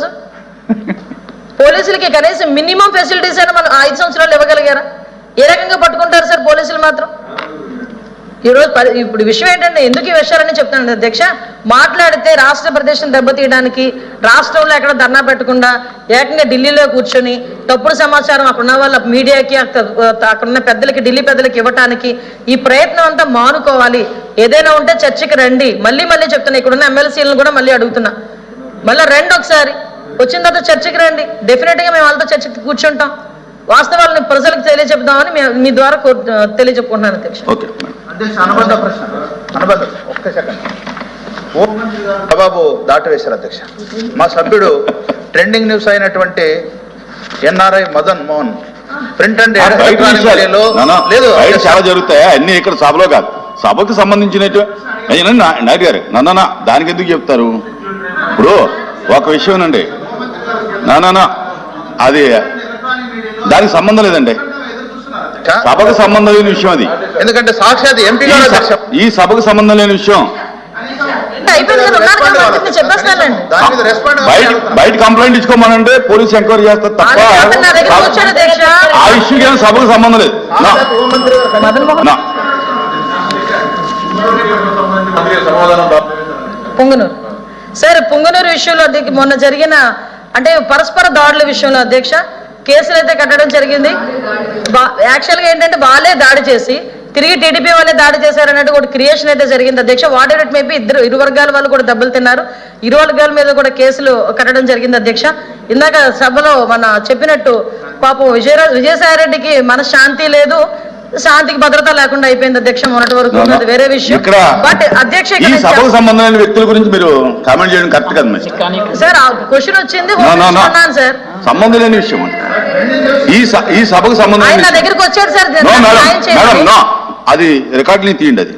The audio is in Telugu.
ఈరోజు? పోలీసులకి కనీసం మినిమం ఫెసిలిటీస్ అయినా మనం ఐదు సంవత్సరాలు ఇవ్వగలిగారా? ఏ రకంగా పట్టుకుంటారు సార్ పోలీసులు మాత్రం? ఈరోజు ఇప్పుడు విషయం ఏంటంటే ఎందుకు ఈ విషయాలని చెప్తాను అధ్యక్ష మాట్లాడితే రాష్ట్ర ప్రదేశం దెబ్బతీయడానికి రాష్ట్రంలో ఎక్కడ ధర్నా పెట్టకుండా ఏకంగా ఢిల్లీలో కూర్చొని తప్పుడు సమాచారం అక్కడున్న వాళ్ళ మీడియాకి అక్కడ పెద్దలకి ఢిల్లీ పెద్దలకి ఇవ్వటానికి ఈ ప్రయత్నం అంతా మానుకోవాలి. ఏదైనా ఉంటే చర్చకి రండి. మళ్ళీ మళ్ళీ చెప్తున్నా ఇక్కడున్న ఎమ్మెల్సీలను కూడా మళ్ళీ అడుగుతున్నా. మళ్ళీ రండి ఒకసారి. వచ్చిన తర్వాత చర్చకి రండి. డెఫినెట్గా మేము వాళ్ళతో చర్చకి కూర్చుంటాం. వాస్తవాలను ప్రజలకు తెలియజెప్దామని మీ- మీ ద్వారా తెలియజెప్పుకుంటున్నాను అధ్యక్ష. అనుబంధ ప్రశ్న. అనుబంధ ఒక్క సెకండ్ బాబు దాటవేశారు అధ్యక్ష. మా సభ్యుడు ట్రెండింగ్ న్యూస్ అయినటువంటి NRI Madan Mohan. Print and లేదు. చాలా జరుగుతాయి? అన్ని ఇక్కడ సభలో కాదు. సభకు సంబంధించినట్టు నాయుడు గారు నన్న దానికి ఎందుకు చెప్తారు? ఇప్పుడు ఒక విషయం అండి నానా అది దానికి సంబంధం లేదండి. సభకు సంబంధం లేని విషయం అది. ఎందుకంటే సాక్షాత్ ఎంపీ ఈ సభకు సంబంధం లేని విషయం. బయట బయట కంప్లైంట్ ఇచ్చుకోమనంటే పోలీస్ ఎంక్వైరీ చేస్తారు తప్ప ఆ ఇష్యూకి ఏం సభకు సంబంధం లేదు. పొంగునూరు. సార్ పొంగునూరు విషయంలో మొన్న జరిగిన అంటే పరస్పర దాడుల విషయంలో అధ్యక్ష కేసులు అయితే కట్టడం జరిగింది. యాక్చువల్గా ఏంటంటే వాళ్ళే దాడి చేసి తిరిగి టీడీపీ వాళ్ళే దాడి చేశారన్నట్టు కూడా క్రియేషన్ అయితే జరిగింది. అధ్యక్ష వాట్ ఎవర్ ఇట్ మేబీ ఇద్దరు ఇరు వర్గాల వాళ్ళు కూడా దెబ్బలు తిన్నారు. ఇరు వర్గాల మీద కూడా కేసులు కట్టడం జరిగింది అధ్యక్ష. ఇందాక సభలో మన చెప్పినట్టు పాపం విజయరా విజయసాయి రెడ్డికి మనశ్శాంతి లేదు. శాంతికి భద్రత లేకుండా అయిపోయింది అధ్యక్ష. మొన్నటి వరకు అది వేరే విషయం. ఇక్కడ బట్ అధ్యక్ష ఈ సభకు చెప్- సంబంధం లేని వ్యక్తుల గురించి మీరు కామెంట్ చేయడం కరెక్ట్ కదా సార్ ఆ క్వశ్చన్ వచ్చింది నో, నో, నో. అన్నాను సార్. సంబంధం లేని విషయం. ఈ ఈ సభకు సంబంధం నా. దగ్గరికి వచ్చాడు సార్ అది రికార్డుని తీయండి అది.